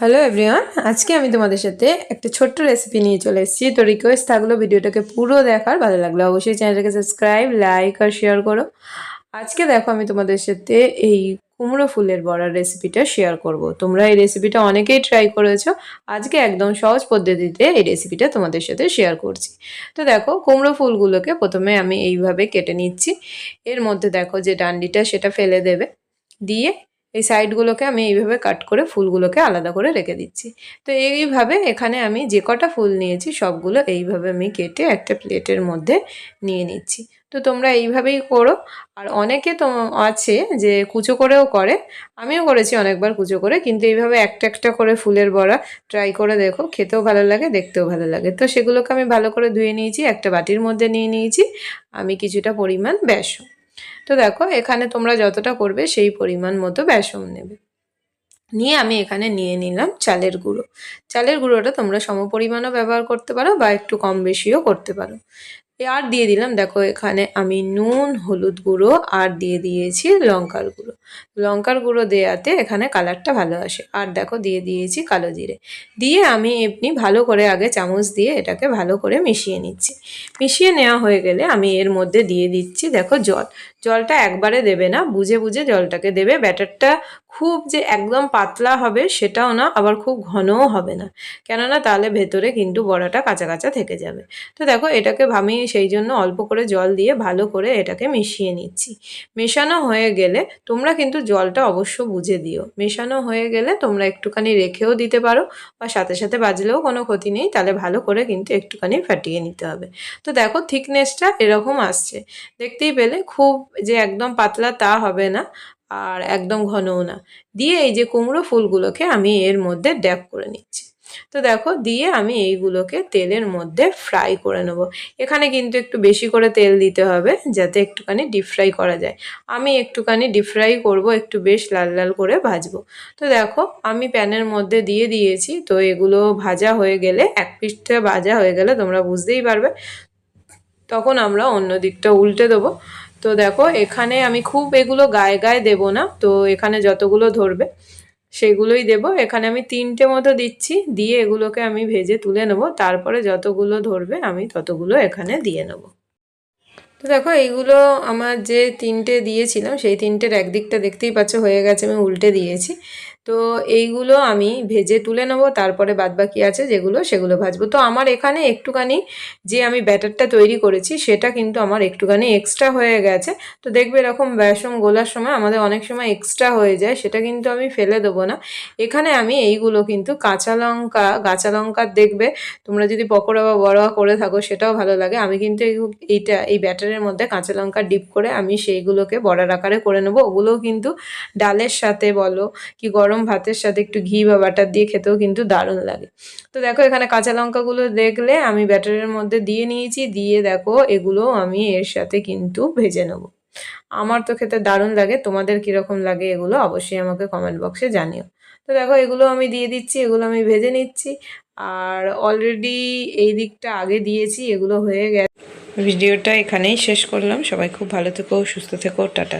Hello everyone আজকে আমি তোমাদের সাথে একটা ছোট্ট রেসিপি নিয়ে চলে এসেছি। তো রিকোয়েস্ট থাকল ভিডিওটাকে পুরো দেখার, ভালো লাগল অবশ্যই চ্যানেলটাকে সাবস্ক্রাইব লাইক আর শেয়ার করো। আজকে দেখো আমি তোমাদের সাথে এই কুমড়ো ফুলের বড়ার রেসিপিটা শেয়ার করব। তোমরা এই রেসিপিটা অনেকেই ট্রাই করেছ। আজকে একদম সহজ পদ্ধতিতে এই রেসিপিটা তোমাদের সাথে শেয়ার করছি। তো দেখো, কুমড়ো ফুলগুলোকে প্রথমে আমি এইভাবে কেটে নিচ্ছি। এর মধ্যে দেখো যে ডান্ডিটা সেটা ফেলে দেবে। দিয়ে এই সাইডগুলোকে আমি এইভাবে কাট করে ফুলগুলোকে আলাদা করে রেখে দিচ্ছি। তো এইভাবে এখানে আমি যে কটা ফুল নিয়েছি সবগুলো এইভাবে আমি কেটে একটা প্লেটের মধ্যে নিয়ে নিচ্ছি। তো তোমরা এইভাবেই করো। আর অনেকে তো আছে যে কুচো করেও করে। আমিও করেছি অনেকবার কুচো করে। কিন্তু এইভাবে একটা একটা করে ফুলের বড়া ট্রাই করে দেখো, খেতেও ভালো লাগে, দেখতেও ভালো লাগে। তো সেগুলোকে আমি ভালো করে ধুয়ে নিয়েছি, একটা বাটির মধ্যে নিয়ে নিয়েছি। আমি কিছুটা পরিমাণ বেসন। তো দেখো, এখানে তোমরা যতটা করবে সেই পরিমাণ মতো বেসন নেবে। নিয়ে আমি এখানে নিয়ে নিলাম চালের গুঁড়ো। চালের গুঁড়োটা তোমরা সমপরিমাণও ব্যবহার করতে পারো বা একটু কম বেশিও করতে পারো। আর দিয়ে দিলাম, দেখো এখানে আমি নুন, হলুদ গুঁড়ো, আর দিয়ে দিয়েছি লঙ্কার গুঁড়ো। লঙ্কার গুঁড়ো দেওয়াতে এখানে কালারটা ভালো আসে। আর দেখো দিয়ে দিয়েছি কালো জিরে। দিয়ে আমি এমনি ভালো করে আগে চামচ দিয়ে এটাকে ভালো করে মিশিয়ে নিচ্ছি। মিশিয়ে নেওয়া হয়ে গেলে আমি এর মধ্যে দিয়ে দিচ্ছি, দেখো জল। জলটা একবারে দেবে না, বুঝে বুঝে জলটাকে দেবে। ব্যাটারটা খুব যে একদম পাতলা হবে সেটাও না, আবার খুব ঘনও হবে না। কেননা তাহলে ভেতরে কিন্তু বড়াটা কাঁচা কাঁচা থেকে যাবে। তো দেখো এটাকে আমি সেই জন্য অল্প করে জল দিয়ে ভালো করে এটাকে মিশিয়ে নিচ্ছি। মেশানো হয়ে গেলে তোমরা কিন্তু জলটা অবশ্য বুঝে দিও। মেশানো হয়ে গেলে তোমরা একটুখানি রেখেও দিতে পারো বা সাথে সাথে বাজলেও কোনো ক্ষতি নেই, তাহলে ভালো করে কিন্তু একটুখানি ফাটিয়ে নিতে হবে। তো দেখো থিকনেসটা এরকম আসছে। দেখতেই পেলে খুব যে একদম পাতলা তা হবে না আর একদম ঘনও না। দিয়ে এই যে কুমড়ো ফুলগুলোকে আমি এর মধ্যে ড্যাপ করে নিচ্ছি। তো দেখো দিয়ে আমি এইগুলোকে তেলের মধ্যে ফ্রাই করে নেব। এখানে কিন্তু একটু বেশি করে তেল দিতে হবে যাতে একটুখানি ডিপ ফ্রাই করা যায়। আমি একটুখানি ডিপ ফ্রাই করব, একটু বেশ লাল লাল করে ভাজবো। তো দেখো আমি প্যানের মধ্যে দিয়ে দিয়েছি, তো এগুলো ভাজা হয়ে গেলে, এক পিসটা ভাজা হয়ে গেলে তোমরা বুঝতেই পারবে, তখন আমরা অন্য দিকটা উল্টে দেবো। তো দেখো এখানে আমি খুব এগুলো গায়ে গায়ে দেবো না, তো এখানে যতগুলো ধরবে সেগুলোই দেব। এখানে আমি তিনটে মতো দিচ্ছি। দিয়ে এগুলোকে আমি ভেজে তুলে নেব। তারপরে যতগুলো ধরবে, আমি ততগুলো এখানে দিয়ে নেব। তো দেখো, এইগুলো আমার যে তিনটে দিয়েছিলাম, সেই তিনটের একদিকটা দেখতেই পাচ্ছ, হয়ে গেছে, আমি উল্টে দিয়েছি। তো এইগুলো আমি ভেজে তুলে নেব, তারপরে বাদবাকি আছে যেগুলো সেগুলো ভাজবো। তো আমার এখানে একটুখানি যে আমি ব্যাটারটা তৈরি করেছি সেটা কিন্তু আমার একটুখানি এক্সট্রা হয়ে গেছে। তো দেখবে এরকম বেসম গোলার সময় আমাদের অনেক সময় এক্সট্রা হয়ে যায়, সেটা কিন্তু আমি ফেলে দেবো না। এখানে আমি এইগুলো কিন্তু কাঁচা লঙ্কা, কাঁচা লঙ্কার দেখবে তোমরা যদি পকোড়া বা বড়া করে থাকো সেটাও ভালো লাগে। আমি কিন্তু এইটা, এই ব্যাটারের মধ্যে কাঁচা লঙ্কা ডিপ করে আমি সেইগুলোকে বড়ার আকারে করে নেব। ওগুলোও কিন্তু ডালের সাথে বলো কি গরম ভাতের সাথে একটু ঘি বা বাটার দিয়ে খেতেও কিন্তু দারুণ লাগে। তো দেখো এখানে কাঁচা লঙ্কাগুলো দেখলে আমি ব্যাটারের মধ্যে দিয়ে নিয়েছি, দিয়ে দেখো এগুলো আমি এর সাথে কিন্তু ভেজে নেব। আমার তো খেতে দারুণ লাগে, তোমাদের কীরকম লাগে এগুলো অবশ্যই আমাকে কমেন্ট বক্সে জানিও। তো দেখো এগুলো আমি দিয়ে দিচ্ছি, এগুলো আমি ভেজে নিচ্ছি, আর অলরেডি এই দিকটা আগে দিয়েছি, এগুলো হয়ে গেছে। ভিডিওটা এখানেই শেষ করলাম, সবাই খুব ভালো থেকো, সুস্থ থেকো, টাটা।